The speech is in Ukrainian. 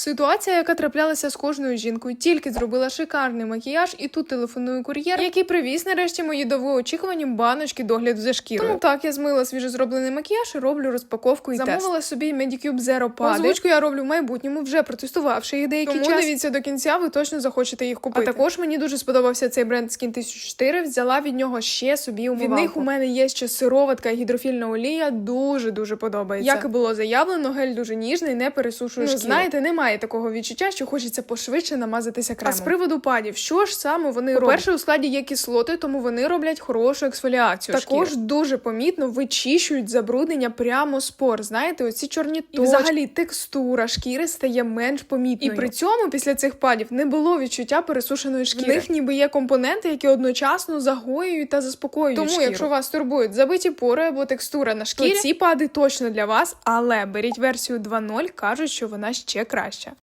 Ситуація, яка траплялася з кожною жінкою, тільки зробила шикарний макіяж, і тут телефонує кур'єр, який привіз нарешті мої довгоочікувані баночки догляду за шкірою. Тому так я змила свіжозроблений макіяж і роблю розпаковку і Замовила тест. собі Medicube Zero Pad. Озвучку я роблю в майбутньому, вже протестувавши їх деякий Тому час. дивіться до кінця, ви точно захочете їх купити. А також мені дуже сподобався цей бренд Skin 1004, взяла від нього ще собі умивалку. Від них у мене є ще сироватка і гідрофільна олія, дуже дуже подобається. Як і було заявлено, гель дуже ніжний, не пересушує Ну, шкіру. Знаєте, немає такого відчуття, що хочеться пошвидше намазатися кремом. А з приводу падів, що ж саме вони роблять? По-перше, у складі є кислоти, тому вони роблять хорошу ексфоліацію. Також шкіри. дуже помітно вичищують забруднення прямо з пор. Знаєте, оці чорні І взагалі текстура шкіри стає менш помітною. І при цьому після цих падів не було відчуття пересушеної шкіри. В них ніби є компоненти, які одночасно загоюють та заспокоюють. Тому, шкіру. якщо вас турбують забиті пори або текстура на шкірі, то ці пади точно для вас, але беріть версію 2.0, кажуть, що вона ще szczęścia